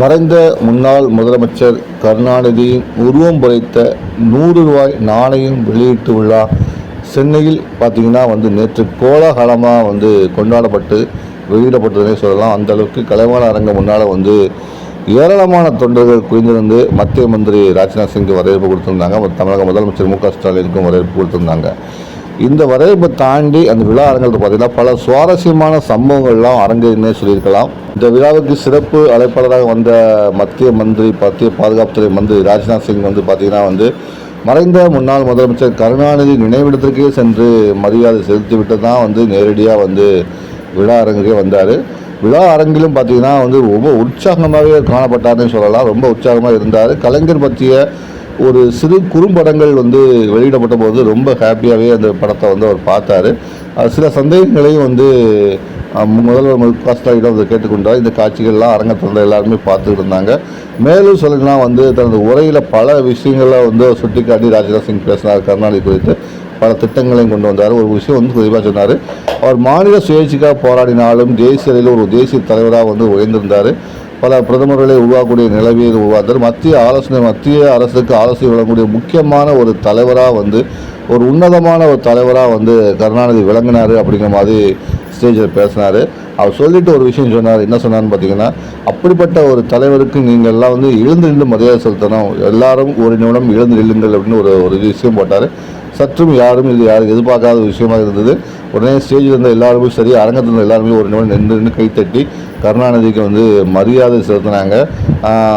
மறைந்த முன்னாள் முதலமைச்சர் கருணாநிதியின் உருவம் பொறைத்த நூறு ரூபாய் நாணயம் வெளியிட்டு உள்ளார் சென்னையில் பார்த்தீங்கன்னா வந்து நேற்று கோலாகலமாக வந்து கொண்டாடப்பட்டு வெளியிடப்பட்டதுனே சொல்லலாம். அந்த அளவுக்கு கலைவாண அரங்கம் முன்னால் வந்து ஏராளமான தொண்டர்கள் குவிந்திருந்து மத்திய மந்திரி ராஜ்நாத் சிங்கு வரவேற்பு கொடுத்துருந்தாங்க. தமிழக முதலமைச்சர் மு க ஸ்டாலினுக்கும் வரவேற்பு கொடுத்துருந்தாங்க. இந்த வரவேற்பை தாண்டி அந்த விழா அரங்கத்தில் பார்த்தீங்கன்னா பல சுவாரஸ்யமான சம்பவங்கள்லாம் அரங்கேறினே சொல்லியிருக்கலாம். இந்த விழாவுக்கு சிறப்பு அழைப்பாளராக வந்த மத்திய மந்திரி மத்திய பாதுகாப்புத்துறை மந்திரி ராஜ்நாத் சிங் வந்து பார்த்தீங்கன்னா வந்து மறைந்த முன்னாள் முதலமைச்சர் கருணாநிதி நினைவிடத்திற்கே சென்று மரியாதை செலுத்திவிட்டு தான் வந்து நேரடியாக வந்து விழா அரங்குக்கே வந்தார். விழா அரங்கிலும் பார்த்தீங்கன்னா வந்து ரொம்ப உற்சாகமாகவே காணப்பட்டார்னு சொல்லலாம். ரொம்ப உற்சாகமாக இருந்தார். கலைஞர் பற்றிய ஒரு சிறு குறும்படங்கள் வந்து வெளியிடப்பட்ட போது ரொம்ப ஹாப்பியாகவே அந்த படத்தை வந்து அவர் பார்த்தாரு. சில சந்தேகங்களையும் வந்து முதல்வர் மு க ஸ்டாலினிடம் வந்து கேட்டுக்கொண்டார் இந்த காட்சிகள்லாம் அரங்கத்தில் எல்லாருமே பார்த்துக்கிட்டு இருந்தாங்க. மேலும் சொல்லணும்னா வந்து தனது உரையில் பல விஷயங்களை வந்து சுட்டிக்காட்டி ராஜ்நாத் சிங் பேசினார் கருணாநிதி குறித்து. பல திட்டங்களையும் கொண்டு வந்தார். ஒரு விஷயம் வந்து குறிப்பாக சொன்னார். அவர் மாநில சுயேட்சிக்காக போராடினாலும் தேசிய அளவில் ஒரு தேசிய தலைவராக வந்து உயர்ந்திருந்தார். பல பிரதமர்களை உருவாக்கக்கூடிய நிலவியல் உருவாந்தார் மத்திய ஆலோசனை மத்திய அரசுக்கு ஆலோசனை வழங்கக்கூடிய முக்கியமான ஒரு தலைவராக வந்து ஒரு உன்னதமான ஒரு தலைவராக வந்து கருணாநிதி விளங்கினார் அப்படிங்கிற மாதிரி ஸ்டேஜில் பேசினார். அவர் சொல்லிட்டு ஒரு விஷயம் சொன்னார். என்ன சொன்னார்னு பார்த்தீங்கன்னா அப்படிப்பட்ட ஒரு தலைவருக்கு நீங்கள் எல்லாம் வந்து எழுந்து நின்று மரியாதை செலுத்தணும். எல்லாரும் ஒரு நிமிடம் எழுந்து நில்லுங்கள் அப்படின்னு ஒரு ஒரு விஷயம் போட்டார். சற்றும் யாரும் இது யாரும் எதிர்பார்க்காத ஒரு விஷயமா இருந்தது. உடனே ஸ்டேஜில் இருந்த எல்லாருமே சரி அரங்கத்தில் இருந்த எல்லாருமே ஒரு நிமிடம் நின்று நின்று கைத்தட்டி கருணாநிதிக்கு வந்து மரியாதை செலுத்தினாங்க.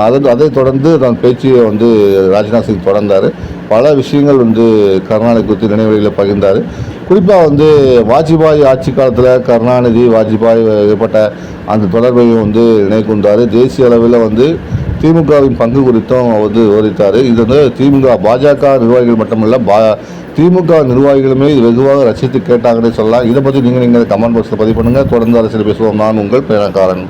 அதை அதை அதைத் தொடர்ந்து தன் பேச்சியை வந்து ராஜ்நாத் சிங் தொடர்ந்தார். பல விஷயங்கள் வந்து கருணாநிதி குறித்து நினைவுகளில் பகிர்ந்தார். குறிப்பாக வந்து வாஜ்பாய் ஆட்சி காலத்தில் கருணாநிதி வாஜ்பாய் ஏற்பட்ட அந்த தொடர்பையும் வந்து நினைக்கூர்ந்தார் தேசிய அளவில் வந்து திமுகவின் பங்கு குறித்தும் வந்து விவரித்தார். இது வந்து திமுக பாஜக நிர்வாகிகள் மட்டுமல்ல பா திமுக நிர்வாகிகளுமே இது வெகுவாக ரசித்து கேட்டாங்கன்னு சொல்லலாம். இதை பற்றி நீங்கள் நீங்கள் கமெண்ட் பாக்ஸில் பதிவு பண்ணுங்கள் தொடர்ந்து அரசியல் பேசுவோம். நான் உங்கள் பேரக்காரன்